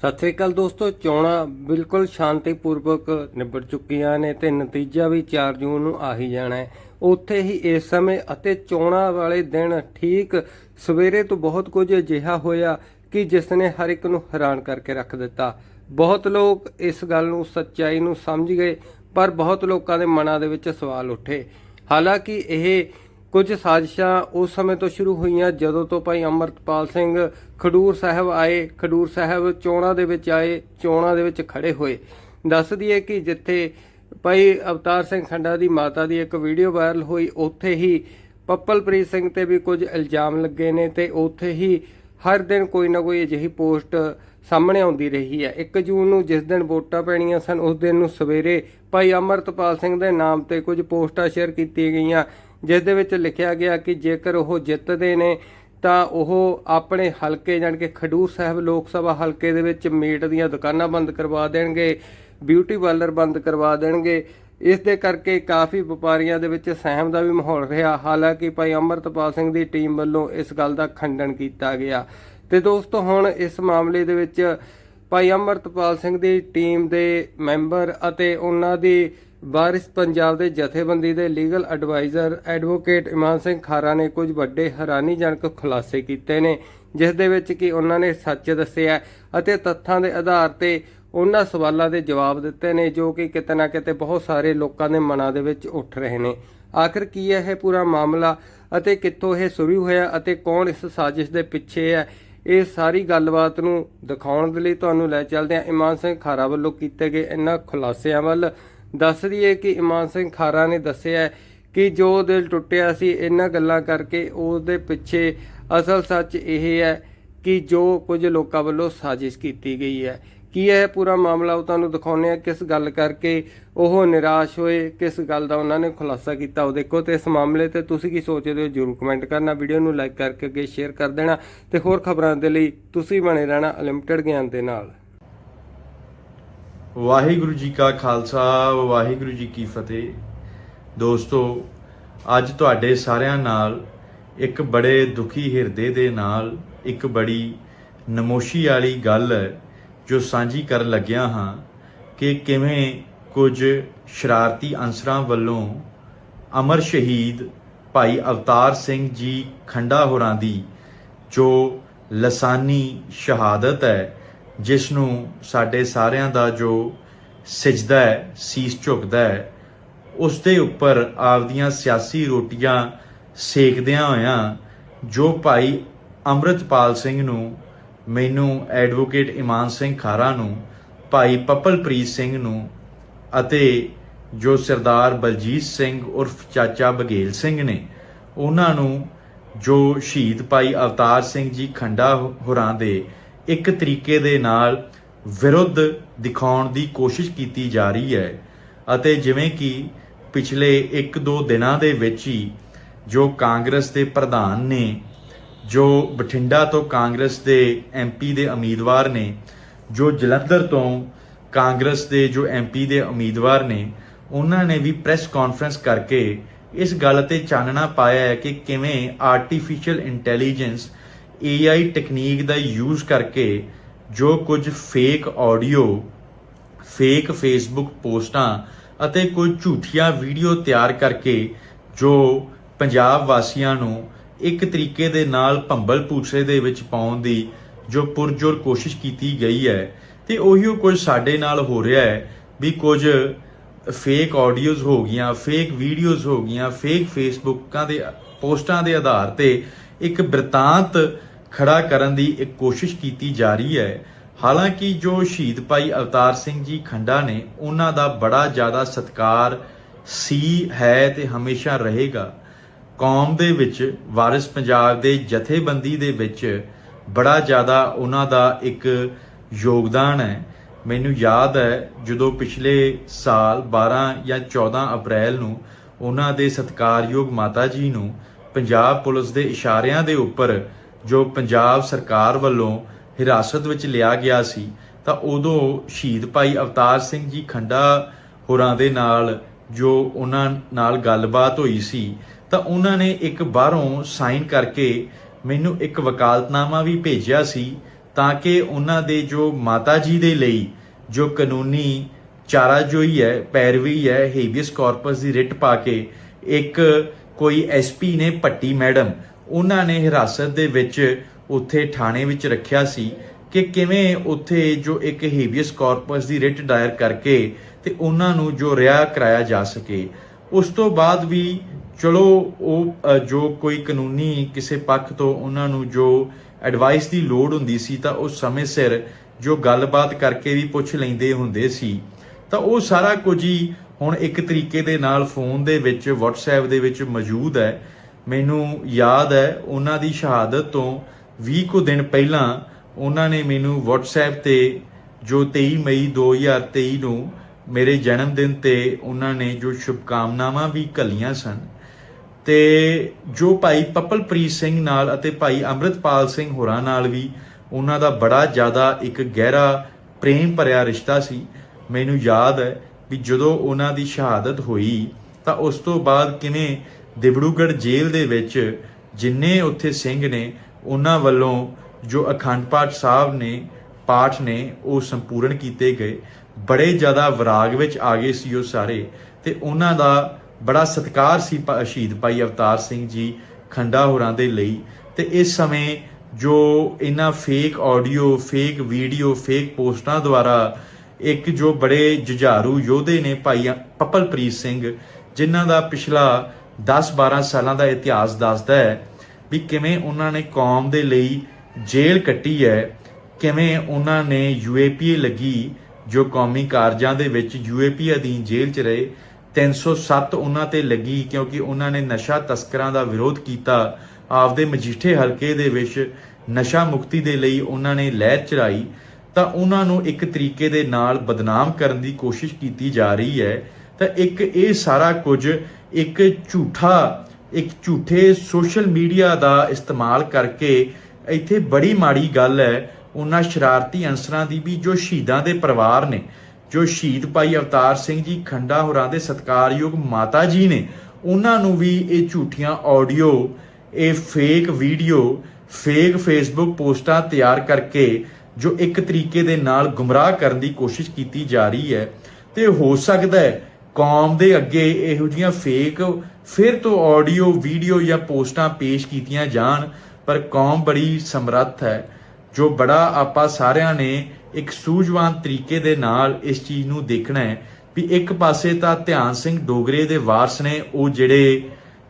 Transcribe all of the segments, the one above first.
ਸਤਿ ਸ੍ਰੀ ਅਕਾਲ ਦੋਸਤੋ, ਚੋਣਾਂ ਬਿਲਕੁਲ ਸ਼ਾਂਤੀਪੂਰਵਕ ਨਿਬੜ ਚੁੱਕੀਆਂ ਨੇ ਤੇ ਨਤੀਜਾ ਵੀ 4 ਜੂਨ ਨੂੰ ਆ ਹੀ ਜਾਣਾ ਹੈ। ਉੱਥੇ ਹੀ ਇਸ ਸਮੇਂ ਅਤੇ ਚੋਣਾਂ ਵਾਲੇ ਦਿਨ ਠੀਕ ਸਵੇਰੇ ਤੋਂ ਬਹੁਤ ਕੁਝ ਅਜਿਹਾ ਹੋਇਆ ਕਿ ਜਿਸ ਨੇ ਹਰ ਇੱਕ ਨੂੰ ਹੈਰਾਨ ਕਰਕੇ ਰੱਖ ਦਿੱਤਾ। ਬਹੁਤ ਲੋਕ ਇਸ ਗੱਲ ਨੂੰ ਸੱਚਾਈ ਨੂੰ ਸਮਝ ਗਏ, ਪਰ ਬਹੁਤ ਲੋਕਾਂ ਦੇ ਮਨਾਂ ਦੇ ਵਿੱਚ ਸਵਾਲ ਉੱਠੇ। ਹਾਲਾਂਕਿ ਇਹ ਕੁਝ ਸਾਜ਼ਿਸ਼ਾਂ ਉਸ ਸਮੇਂ ਤੋਂ ਸ਼ੁਰੂ ਹੋਈਆਂ ਜਦੋਂ ਤੋਂ ਭਾਈ ਅਮਰਤਪਾਲ ਸਿੰਘ ਖਡੂਰ ਸਾਹਿਬ ਆਏ, ਖਡੂਰ ਸਾਹਿਬ ਚੋਣਾਂ ਦੇ ਵਿੱਚ ਆਏ, ਚੋਣਾਂ ਦੇ ਵਿੱਚ ਖੜੇ ਹੋਏ। ਦੱਸ ਦਈਏ ਕਿ ਜਿੱਥੇ ਭਾਈ ਅਵਤਾਰ ਸਿੰਘ ਖੰਡਾ ਦੀ ਮਾਤਾ ਦੀ ਇੱਕ ਵੀਡੀਓ ਵਾਇਰਲ ਹੋਈ, ਉੱਥੇ ਹੀ ਪੱਪਲਪ੍ਰੀਤ ਸਿੰਘ ਤੇ ਵੀ ਕੁਝ ਇਲਜ਼ਾਮ ਲੱਗੇ ਨੇ ਤੇ ਉੱਥੇ ਹੀ ਹਰ ਦਿਨ ਕੋਈ ਨਾ ਕੋਈ ਅਜਿਹੀ ਪੋਸਟ ਸਾਹਮਣੇ ਆਉਂਦੀ ਰਹੀ ਹੈ। 1 ਜੂਨ ਨੂੰ ਜਿਸ ਦਿਨ ਵੋਟਾਂ ਪੈਣੀਆਂ ਸਨ, ਉਸ ਦਿਨ ਨੂੰ ਸਵੇਰੇ ਭਾਈ ਅਮਰਤਪਾਲ ਸਿੰਘ ਦੇ ਨਾਮ ਤੇ ਕੁਝ ਪੋਸਟਾਂ ਸ਼ੇਅਰ ਕੀਤੀਆਂ ਗਈਆਂ। ਜਿਸ ਦੇ ਵਿੱਚ ਲਿਖਿਆ ਗਿਆ ਕਿ ਜੇਕਰ ਉਹ ਜਿੱਤਦੇ ਨੇ, ਤਾਂ ਉਹ ਆਪਣੇ ਹਲਕੇ ਜਾਣ ਕਿ ਖਡੂਰ ਸਾਹਿਬ ਲੋਕ ਸਭਾ ਹਲਕੇ ਦੇ ਵਿੱਚ ਮੀਟ ਦੀਆਂ ਦੁਕਾਨਾਂ ਬੰਦ ਕਰਵਾ ਦੇਣਗੇ ਬਿਊਟੀ ਪਾਰਲਰ ਬੰਦ ਕਰਵਾ ਦੇਣਗੇ। ਇਸ ਦੇ ਕਰਕੇ ਕਾਫੀ ਵਪਾਰੀਆਂ ਦੇ ਵਿੱਚ ਸਹਿਮ ਦਾ ਵੀ ਮਾਹੌਲ ਰਿਹਾ। ਹਾਲਾਂਕਿ ਭਾਈ ਅਮਰਤਪਾਲ ਸਿੰਘ ਦੀ ਟੀਮ ਵੱਲੋਂ ਇਸ ਗੱਲ ਦਾ ਖੰਡਨ ਕੀਤਾ ਗਿਆ। ਤੇ ਦੋਸਤੋ, ਹੁਣ ਇਸ ਮਾਮਲੇ ਦੇ ਵਿੱਚ ਭਾਈ ਅਮਰਤਪਾਲ ਸਿੰਘ ਦੀ ਟੀਮ ਦੇ ਮੈਂਬਰ ਅਤੇ ਉਹਨਾਂ ਦੀ ਵਾਰਿਸ ਪੰਜਾਬ ਦੇ ਜਥੇਬੰਦੀ ਦੇ legal adviser advocate Iman Singh Khara ਨੇ ਕੁਝ ਵੱਡੇ ਹੈਰਾਨੀਜਨਕ ਖੁਲਾਸੇ ਕੀਤੇ ਨੇ, ਜਿਸ ਦੇ ਵਿੱਚ ਕਿ ਉਹਨਾਂ ਨੇ ਸੱਚ ਦੱਸਿਆ ਅਤੇ ਤੱਥਾਂ ਦੇ ਆਧਾਰ ਤੇ ਉਹਨਾਂ ਸਵਾਲਾਂ ਦੇ ਜਵਾਬ ਦਿੱਤੇ ਨੇ, ਜੋ ਕਿ ਕਿਤੇ ਨਾ ਕਿਤੇ ਬਹੁਤ ਸਾਰੇ ਲੋਕਾਂ ਦੇ ਮਨਾਂ ਦੇ ਵਿੱਚ ਉੱਠ ਰਹੇ ਨੇ। ਆਖਰ ਕੀ ਹੈ ਇਹ ਪੂਰਾ ਮਾਮਲਾ ਅਤੇ ਕਿੱਥੋਂ ਇਹ ਸ਼ੁਰੂ ਹੋਇਆ ਅਤੇ ਕੌਣ ਇਸ ਸਾਜ਼ਿਸ਼ ਦੇ ਪਿੱਛੇ ਹੈ, ਇਹ ਸਾਰੀ ਗੱਲਬਾਤ ਨੂੰ ਦਿਖਾਉਣ ਦੇ ਲਈ ਤੁਹਾਨੂੰ ਲੈ ਚੱਲਦੇ ਹਾਂ। ਇਮਾਨ ਸਿੰਘ ਖਾਰਾ ਵੱਲੋਂ ਕੀਤੇ ਗਏ ਇਹਨਾਂ ਖੁਲਾਸਿਆਂ ਵੱਲ ਦੱਸ ਦਈਏ ਕਿ ਇਮਾਨ ਸਿੰਘ ਖਾਰਾ ਨੇ ਦੱਸਿਆ ਕਿ ਜੋ ਦਿਲ ਟੁੱਟਿਆ ਸੀ, ਇਹਨਾਂ ਗੱਲਾਂ ਕਰਕੇ ਉਸ ਦੇ ਪਿੱਛੇ ਅਸਲ ਸੱਚ ਇਹ ਹੈ ਕਿ ਜੋ ਕੁਝ ਲੋਕਾਂ ਵੱਲੋਂ ਸਾਜ਼ਿਸ਼ ਕੀਤੀ ਗਈ ਹੈ। ਕੀ ਇਹ ਪੂਰਾ ਮਾਮਲਾ ਉਹ ਤੁਹਾਨੂੰ ਦਿਖਾਉਂਦੇ ਆ ਕਿਸ ਗੱਲ ਕਰਕੇ ਉਹ ਨਿਰਾਸ਼ ਹੋਏ, ਕਿਸ ਗੱਲ ਦਾ ਉਹਨਾਂ ਨੇ ਖੁਲਾਸਾ ਕੀਤਾ, ਉਹ ਦੇਖੋ ਤੇ ਇਸ ਮਾਮਲੇ ਤੇ ਤੁਸੀਂ ਕੀ ਸੋਚਦੇ ਹੋ, ਜਰੂਰ ਕਮੈਂਟ ਕਰਨਾ। ਵੀਡੀਓ ਨੂੰ ਲਾਈਕ ਕਰਕੇ ਅੱਗੇ ਸ਼ੇਅਰ ਕਰ ਦੇਣਾ ਤੇ ਹੋਰ ਖਬਰਾਂ ਦੇ ਲਈ ਤੁਸੀਂ ਬਣੇ ਰਹਿਣਾ ਅਨਲਿਮਟਿਡ ਗਿਆਨ ਦੇ ਨਾਲ। ਵਾਹਿਗੁਰੂ ਜੀ ਕਾ ਖਾਲਸਾ, ਵਾਹਿਗੁਰੂ ਜੀ ਕੀ ਫਤਿਹ। ਦੋਸਤੋ, ਅੱਜ ਤੁਹਾਡੇ ਸਾਰਿਆਂ ਨਾਲ ਇੱਕ ਬੜੇ ਦੁਖੀ ਹਿਰਦੇ ਦੇ ਨਾਲ ਇੱਕ ਬੜੀ ਨਮੋਸ਼ੀ ਵਾਲੀ ਗੱਲ ਜੋ ਸਾਂਝੀ ਕਰਨ ਲੱਗਿਆ ਹਾਂ ਕਿ ਕਿਵੇਂ ਕੁਝ ਸ਼ਰਾਰਤੀ ਅੰਸਰਾਂ ਵੱਲੋਂ ਅਮਰ ਸ਼ਹੀਦ ਭਾਈ ਅਵਤਾਰ ਸਿੰਘ ਜੀ ਖੰਡਾ ਹੋਰਾਂ ਦੀ ਜੋ ਲਸਾਨੀ ਸ਼ਹਾਦਤ ਹੈ ਜਿਸ ਨੂੰ ਸਾਡੇ ਸਾਰਿਆਂ ਦਾ ਜੋ ਸਜਦਾ ਹੈ, ਸੀਸ ਝੁਕਦਾ ਹੈ ਉਸ ਦੇ ਉੱਪਰ ਆਪਦੀਆਂ ਸਿਆਸੀ ਰੋਟੀਆਂ ਸੇਕਦਿਆਂ ਹੋਇਆਂ ਜੋ ਭਾਈ ਅੰਮ੍ਰਿਤਪਾਲ ਸਿੰਘ ਨੂੰ, ਮੈਨੂੰ ਐਡਵੋਕੇਟ ਇਮਾਨ ਸਿੰਘ ਖਾਰਾ ਨੂੰ, ਭਾਈ ਪਪਲਪ੍ਰੀਤ ਸਿੰਘ ਨੂੰ ਅਤੇ ਜੋ ਸਰਦਾਰ ਬਲਜੀਤ ਸਿੰਘ ਉਰਫ ਚਾਚਾ ਬਗੇਲ ਸਿੰਘ ਨੇ, ਉਹਨਾਂ ਨੂੰ ਜੋ ਸ਼ਹੀਦ ਭਾਈ ਅਵਤਾਰ ਸਿੰਘ ਜੀ ਖੰਡਾ ਹੋਰਾਂ ਦੇ ਇੱਕ ਤਰੀਕੇ ਦੇ ਨਾਲ ਵਿਰੁੱਧ ਦਿਖਾਉਣ ਦੀ ਕੋਸ਼ਿਸ਼ ਕੀਤੀ ਜਾ ਰਹੀ ਹੈ ਅਤੇ ਜਿਵੇਂ ਕਿ ਪਿਛਲੇ 1-2 ਦਿਨਾਂ ਦੇ ਵਿੱਚ ਹੀ ਜੋ ਕਾਂਗਰਸ ਦੇ ਪ੍ਰਧਾਨ ਨੇ, ਜੋ ਬਠਿੰਡਾ ਤੋਂ ਕਾਂਗਰਸ ਦੇ ਐਮਪੀ ਦੇ ਉਮੀਦਵਾਰ ਨੇ, ਜੋ ਜਲੰਧਰ ਤੋਂ ਕਾਂਗਰਸ ਦੇ ਜੋ ਐਮਪੀ ਦੇ ਉਮੀਦਵਾਰ ਨੇ, ਉਹਨਾਂ ਨੇ ਵੀ ਪ੍ਰੈਸ ਕਾਨਫਰੰਸ ਕਰਕੇ ਇਸ ਗੱਲ ਤੇ ਚਾਨਣਾ ਪਾਇਆ ਹੈ ਕਿ ਕਿਵੇਂ ਆਰਟੀਫੀਸ਼ੀਅਲ ਇੰਟੈਲੀਜੈਂਸ AI ਟੈਕਨੀਕ ਦਾ ਯੂਜ਼ ਕਰਕੇ ਜੋ ਕੁਝ ਫੇਕ ਆਡੀਓ ਫੇਕ ਫੇਸਬੁੱਕ ਪੋਸਟਾਂ ਅਤੇ ਕੁਝ ਝੂਠੀਆਂ ਵੀਡੀਓ ਤਿਆਰ ਕਰਕੇ ਜੋ ਪੰਜਾਬ ਵਾਸੀਆਂ ਨੂੰ ਇੱਕ ਤਰੀਕੇ ਦੇ ਨਾਲ ਭੰਬਲ ਭੂਸੇ ਦੇ ਵਿੱਚ ਪਾਉਣ ਦੀ ਜੋ ਪੁਰਜੋਰ ਕੋਸ਼ਿਸ਼ ਕੀਤੀ ਗਈ ਹੈ ਤੇ ਉਹੀ ਕੁਝ ਸਾਡੇ ਨਾਲ ਹੋ ਰਿਹਾ ਹੈ ਵੀ ਕੁਝ ਫੇਕ ਆਡੀਓਜ਼ ਹੋ ਗਈਆਂ ਫੇਕ ਵੀਡੀਓਜ਼ ਹੋ ਗਈਆਂ ਫੇਕ ਫੇਸਬੁੱਕਾਂ ਦੇ ਪੋਸਟਾਂ ਦੇ ਆਧਾਰ ਤੇ ਇੱਕ ਬ੍ਰਿਤਾਂਤ ਖੜਾ ਕਰਨ ਦੀ ਇੱਕ ਕੋਸ਼ਿਸ਼ ਕੀਤੀ ਜਾ ਰਹੀ ਹੈ। ਹਾਲਾਂਕਿ ਜੋ ਸ਼ਹੀਦ ਭਾਈ ਅਵਤਾਰ ਸਿੰਘ ਜੀ ਖੰਡਾ ਨੇ, ਉਹਨਾਂ ਦਾ ਬੜਾ ਜ਼ਿਆਦਾ ਸਤਿਕਾਰ ਸੀ, ਹੈ ਤੇ ਹਮੇਸ਼ਾ ਰਹੇਗਾ। ਕੌਮ ਦੇ ਵਿੱਚ ਵਾਰਿਸ ਪੰਜਾਬ ਦੇ ਜਥੇਬੰਦੀ ਦੇ ਵਿੱਚ ਬੜਾ ਜ਼ਿਆਦਾ ਉਹਨਾਂ ਦਾ ਇੱਕ ਯੋਗਦਾਨ ਹੈ। ਮੈਨੂੰ ਯਾਦ ਹੈ, ਜਦੋਂ ਪਿਛਲੇ ਸਾਲ 12 ਜਾਂ 14 ਅਪ੍ਰੈਲ ਨੂੰ ਉਹਨਾਂ ਦੇ ਸਤਿਕਾਰਯੋਗ ਮਾਤਾ ਜੀ ਨੂੰ ਪੰਜਾਬ ਪੁਲਿਸ ਦੇ ਇਸ਼ਾਰਿਆਂ ਦੇ ਉੱਪਰ ਜੋ ਪੰਜਾਬ ਸਰਕਾਰ ਵੱਲੋਂ ਹਿਰਾਸਤ ਵਿੱਚ ਲਿਆ ਗਿਆ ਸੀ, ਤਾਂ ਉਦੋਂ ਸ਼ਹੀਦ ਭਾਈ ਅਵਤਾਰ ਸਿੰਘ ਜੀ ਖੰਡਾ ਹੋਰਾਂ ਦੇ ਨਾਲ ਜੋ ਉਹਨਾਂ ਨਾਲ ਗੱਲਬਾਤ ਹੋਈ ਸੀ, ਤਾਂ ਉਹਨਾਂ ਨੇ ਇੱਕ ਬਾਹਰੋਂ ਸਾਈਨ ਕਰਕੇ ਮੈਨੂੰ ਇੱਕ ਵਕਾਲਤਨਾਮਾ ਵੀ ਭੇਜਿਆ ਸੀ, ਤਾਂ ਕਿ ਉਹਨਾਂ ਦੇ ਜੋ ਮਾਤਾ ਜੀ ਦੇ ਲਈ ਜੋ ਕਾਨੂੰਨੀ ਚਾਰਾਜੋਈ ਹੈ, ਪੈਰਵੀ ਹੈ, ਹੇਬੀਅਸ ਕਾਰਪਸ ਦੀ ਰਿਟ ਪਾ ਕੇ ਇੱਕ ਕੋਈ ਐਸਪੀ ਨੇ ਪੱਟੀ ਮੈਡਮ ਉਹਨਾਂ ਨੇ ਹਿਰਾਸਤ ਦੇ ਵਿੱਚ ਉੱਥੇ ਥਾਣੇ ਵਿੱਚ ਰੱਖਿਆ ਸੀ ਕਿ ਕਿਵੇਂ ਉੱਥੇ ਜੋ ਇੱਕ ਹੇਬੀਅਸ ਕਾਰਪਸ ਦੀ ਰਿਟ ਦਾਇਰ ਕਰਕੇ ਤੇ ਉਹਨਾਂ ਨੂੰ ਜੋ ਰਿਹਾ ਕਰਾਇਆ ਜਾ ਸਕੇ। ਉਸ ਤੋਂ ਬਾਅਦ ਵੀ ਚਲੋ ਉਹ ਜੋ ਕੋਈ ਕਾਨੂੰਨੀ ਕਿਸੇ ਪੱਖ ਤੋਂ ਉਹਨਾਂ ਨੂੰ ਜੋ ਐਡਵਾਈਸ ਦੀ ਲੋੜ ਹੁੰਦੀ ਸੀ ਤਾਂ ਉਹ ਸਮੇਂ ਸਿਰ ਜੋ ਗੱਲਬਾਤ ਕਰਕੇ ਵੀ ਪੁੱਛ ਲੈਂਦੇ ਹੁੰਦੇ ਸੀ। ਤਾਂ ਉਹ ਸਾਰਾ ਕੁਝ ਹੀ ਹੁਣ ਇੱਕ ਤਰੀਕੇ ਦੇ ਨਾਲ ਫੋਨ ਦੇ ਵਿੱਚ, WhatsApp ਦੇ ਵਿੱਚ ਮੌਜੂਦ ਹੈ। ਮੈਨੂੰ ਯਾਦ ਹੈ, ਉਹਨਾਂ ਦੀ ਸ਼ਹਾਦਤ ਤੋਂ 20 ਕੁ ਦਿਨ ਪਹਿਲਾਂ ਉਹਨਾਂ ਨੇ ਮੈਨੂੰ WhatsApp ਤੇ ਜੋ 23 ਮਈ 2023 ਨੂੰ ਮੇਰੇ ਜਨਮ ਦਿਨ ਤੇ ਉਹਨਾਂ ਨੇ ਜੋ ਸ਼ੁਭਕਾਮਨਾਵਾਂ ਵੀ ਘੱਲੀਆਂ ਸਨ। ਤੇ ਜੋ ਭਾਈ ਪਪਲਪ੍ਰੀਤ ਸਿੰਘ ਨਾਲ ਅਤੇ ਭਾਈ ਅੰਮ੍ਰਿਤਪਾਲ ਸਿੰਘ ਹੋਰਾਂ ਨਾਲ ਵੀ ਉਹਨਾਂ ਦਾ ਬੜਾ ਜ਼ਿਆਦਾ ਇੱਕ ਗਹਿਰਾ ਪ੍ਰੇਮ ਭਰਿਆ ਰਿਸ਼ਤਾ ਸੀ, ਮੈਨੂੰ ਯਾਦ ਹੈ ਵੀ ਜਦੋਂ ਉਹਨਾਂ ਦੀ ਸ਼ਹਾਦਤ ਹੋਈ ਤਾਂ ਉਸ ਤੋਂ ਬਾਅਦ ਕਿਵੇਂ ਦਿਬੜੂਗੜ੍ਹ ਜੇਲ੍ਹ ਦੇ ਵਿੱਚ ਜਿੰਨੇ ਉੱਥੇ ਸਿੰਘ ਨੇ, ਉਹਨਾਂ ਵੱਲੋਂ ਜੋ ਅਖੰਡ ਪਾਠ ਸਾਹਿਬ ਨੇ, ਪਾਠ ਨੇ, ਉਹ ਸੰਪੂਰਨ ਕੀਤੇ ਗਏ। ਬੜੇ ਜ਼ਿਆਦਾ ਵਿਰਾਗ ਵਿੱਚ ਆ ਗਏ ਸੀ ਉਹ ਸਾਰੇ ਤੇ ਉਹਨਾਂ ਦਾ ਬੜਾ ਸਤਿਕਾਰ ਸੀ ਸ਼ਹੀਦ ਭਾਈ ਅਵਤਾਰ ਸਿੰਘ ਜੀ ਖੰਡਾ ਹੋਰਾਂ ਦੇ ਲਈ। ਤੇ ਇਸ ਸਮੇਂ ਜੋ ਇਹਨਾਂ fake audio fake video fake ਪੋਸਟਾਂ ਦੁਆਰਾ ਇੱਕ ਜੋ ਬੜੇ ਜੁਝਾਰੂ ਯੋਧੇ ਨੇ ਭਾਈ ਪਪਲਪ੍ਰੀਤ ਸਿੰਘ, ਜਿਨ੍ਹਾਂ ਦਾ ਪਿਛਲਾ 10-12 ਸਾਲਾਂ ਦਾ ਇਤਿਹਾਸ ਦੱਸਦਾ ਹੈ ਵੀ ਕਿਵੇਂ ਉਹਨਾਂ ਨੇ ਕੌਮ ਦੇ ਲਈ ਜੇਲ੍ਹ ਕੱਟੀ ਹੈ, ਕਿਵੇਂ ਉਹਨਾਂ ਨੇ ਯੂਏਪੀਏ ਲੱਗੀ, ਜੋ ਕੌਮੀ ਕਾਰਜਾਂ ਦੇ ਵਿੱਚ ਯੂਏਪੀ ਅਧੀਨ ਜੇਲ੍ਹ 'ਚ ਰਹੇ। 307 ਉਹਨਾਂ ਤੇ ਲੱਗੀ ਕਿਉਂਕਿ ਉਹਨਾਂ ਨੇ ਨਸ਼ਾ ਤਸਕਰਾਂ ਦਾ ਵਿਰੋਧ ਕੀਤਾ। ਆਪਦੇ ਮਜੀਠੇ ਹਲਕੇ ਦੇ ਵਿੱਚ ਨਸ਼ਾ ਮੁਕਤੀ ਦੇ ਲਈ ਉਹਨਾਂ ਨੇ ਲਹਿਰ ਚਲਾਈ ਤਾਂ ਉਹਨਾਂ ਨੂੰ ਇੱਕ ਤਰੀਕੇ ਦੇ ਨਾਲ ਬਦਨਾਮ ਕਰਨ ਦੀ ਕੋਸ਼ਿਸ਼ ਕੀਤੀ ਜਾ ਰਹੀ ਹੈ। ਤਾਂ ਇੱਕ ਇਹ ਸਾਰਾ ਕੁਝ ਇੱਕ ਝੂਠਾ, ਇੱਕ ਝੂਠੇ ਸੋਸ਼ਲ ਮੀਡੀਆ ਦਾ ਇਸਤੇਮਾਲ ਕਰਕੇ ਇੱਥੇ ਬੜੀ ਮਾੜੀ ਗੱਲ ਹੈ। ਉਹਨਾਂ ਸ਼ਰਾਰਤੀ ਅਨਸਰਾਂ ਦੀ ਵੀ ਜੋ ਸ਼ਹੀਦਾਂ ਦੇ ਪਰਿਵਾਰ ਨੇ, ਜੋ ਸ਼ਹੀਦ ਭਾਈ ਅਵਤਾਰ ਸਿੰਘ ਜੀ, ਖੰਡਾ ਹੋਰਾਂ ਦੇ ਸਤਿਕਾਰਯੋਗ ਮਾਤਾ ਜੀ ਨੇ, ਉਹਨਾਂ ਨੂੰ ਵੀ ਇਹ ਝੂਠੀਆਂ ਆਡੀਓ ਇਹ ਫੇਕ ਵੀਡੀਓ ਫੇਕ ਫੇਸਬੁੱਕ ਪੋਸਟਾਂ ਤਿਆਰ ਕਰਕੇ ਜੋ ਇੱਕ ਤਰੀਕੇ ਦੇ ਨਾਲ ਗੁੰਮਰਾਹ ਕਰਨ ਦੀ ਕੋਸ਼ਿਸ਼ ਕੀਤੀ ਜਾ ਰਹੀ ਹੈ। ਤੇ ਹੋ ਸਕਦਾ ਹੈ ਕੌਮ ਦੇ ਅੱਗੇ ਇਹੋ ਜੀਆਂ ਫੇਕ ਫਿਰ ਤੋਂ ਆਡੀਓ ਵੀਡੀਓ ਜਾਂ ਪੋਸਟਾਂ ਪੇਸ਼ ਕੀਤੀਆਂ ਜਾਣ, ਪਰ ਕੌਮ ਬੜੀ ਸਮਰੱਥ ਹੈ, ਜੋ ਬੜਾ ਆਪਾਂ ਸਾਰਿਆਂ ਨੇ ਇੱਕ ਸੂਝਵਾਨ ਤਰੀਕੇ ਦੇ ਨਾਲ ਇਸ ਚੀਜ਼ ਨੂੰ ਦੇਖਣਾ ਹੈ ਵੀ ਇੱਕ ਪਾਸੇ ਤਾਂ ਧਿਆਨ ਸਿੰਘ ਡੋਗਰੇ ਦੇ ਵਾਰਸ ਨੇ, ਉਹ ਜਿਹੜੇ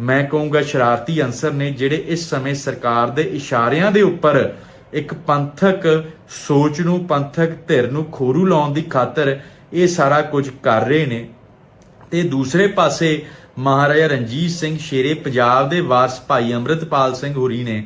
ਮੈਂ ਕਹੂੰਗਾ ਸ਼ਰਾਰਤੀ ਅੰਸਰ ਨੇ, ਜਿਹੜੇ ਇਸ ਸਮੇਂ ਸਰਕਾਰ ਦੇ ਇਸ਼ਾਰਿਆਂ ਦੇ ਉੱਪਰ ਇੱਕ ਪੰਥਕ ਸੋਚ ਨੂੰ, ਪੰਥਕ ਧਿਰ ਨੂੰ ਖੋਰੂ ਲਾਉਣ ਦੀ ਖਾਤਰ ਇਹ ਸਾਰਾ ਕੁਝ ਕਰ ਰਹੇ ਨੇ ਤੇ ਦੂਸਰੇ ਪਾਸੇ ਮਹਾਰਾਜਾ ਰਣਜੀਤ ਸਿੰਘ ਸ਼ੇਰੇ ਪੰਜਾਬ ਦੇ ਵਾਰਸ ਭਾਈ ਅੰਮ੍ਰਿਤਪਾਲ ਸਿੰਘ ਹੋਰੀ ਨੇ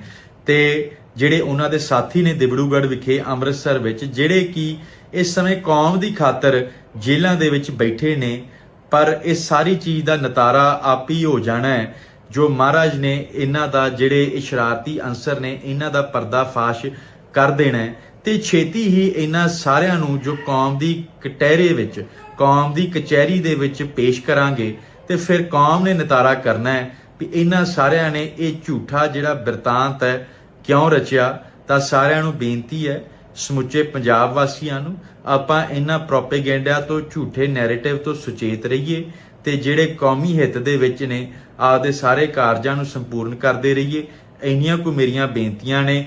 ਤੇ ਜਿਹੜੇ ਉਹਨਾਂ ਦੇ ਸਾਥੀ ਨੇ ਦਿਬੜੂਗੜ੍ਹ ਵਿਖੇ ਅੰਮ੍ਰਿਤਸਰ ਵਿੱਚ, ਜਿਹੜੇ ਕਿ ਇਸ ਸਮੇਂ ਕੌਮ ਦੀ ਖਾਤਰ ਜੇਲ੍ਹਾਂ ਦੇ ਵਿੱਚ ਬੈਠੇ ਨੇ, ਪਰ ਇਹ ਸਾਰੀ ਚੀਜ਼ ਦਾ ਨਤਾਰਾ ਆਪ ਹੀ ਹੋ ਜਾਣਾ ਹੈ, ਜੋ ਮਹਾਰਾਜ ਨੇ ਇਹਨਾਂ ਦਾ ਜਿਹੜੇ ਇਸ਼ਰਾਰਤੀ ਸ਼ਰਾਰਤੀ ਅੰਸਰ ਨੇ, ਇਹਨਾਂ ਦਾ ਪਰਦਾ ਫਾਸ਼ ਕਰ ਦੇਣਾ ਹੈ। ਤੇ ਛੇਤੀ ਹੀ ਇਹਨਾਂ ਸਾਰਿਆਂ ਨੂੰ ਜੋ ਕੌਮ ਦੀ ਕਟਹਿਰੇ ਵਿੱਚ, ਕੌਮ ਦੀ ਕਚਹਿਰੀ ਦੇ ਵਿੱਚ ਪੇਸ਼ ਕਰਾਂਗੇ ਤੇ ਫਿਰ ਕੌਮ ਨੇ ਨਤਾਰਾ ਕਰਨਾ ਹੈ ਵੀ ਇਹਨਾਂ ਸਾਰਿਆਂ ਨੇ ਇਹ ਝੂਠਾ ਜਿਹੜਾ ਬਿਰਤਾਂਤ ਹੈ ਕਿਉਂ ਰਚਿਆ? ਤਾਂ ਸਾਰਿਆਂ ਨੂੰ ਬੇਨਤੀ ਹੈ, ਸਮੁੱਚੇ ਪੰਜਾਬ ਵਾਸੀਆਂ ਨੂੰ, ਆਪਾਂ ਇਹਨਾਂ ਪ੍ਰੋਪੇਗੈਂਡਾ ਤੋਂ, ਝੂਠੇ ਨੈਰੇਟਿਵ ਤੋਂ ਸੁਚੇਤ ਰਹੀਏ ਤੇ ਜਿਹੜੇ ਕੌਮੀ ਹਿੱਤ ਦੇ ਵਿੱਚ ਨੇ, ਆਪਦੇ ਸਾਰੇ ਕਾਰਜਾਂ ਨੂੰ ਸੰਪੂਰਨ ਕਰਦੇ ਰਹੀਏ। ਇੰਨੀਆਂ ਕੁ ਮੇਰੀਆਂ ਬੇਨਤੀਆਂ ਨੇ।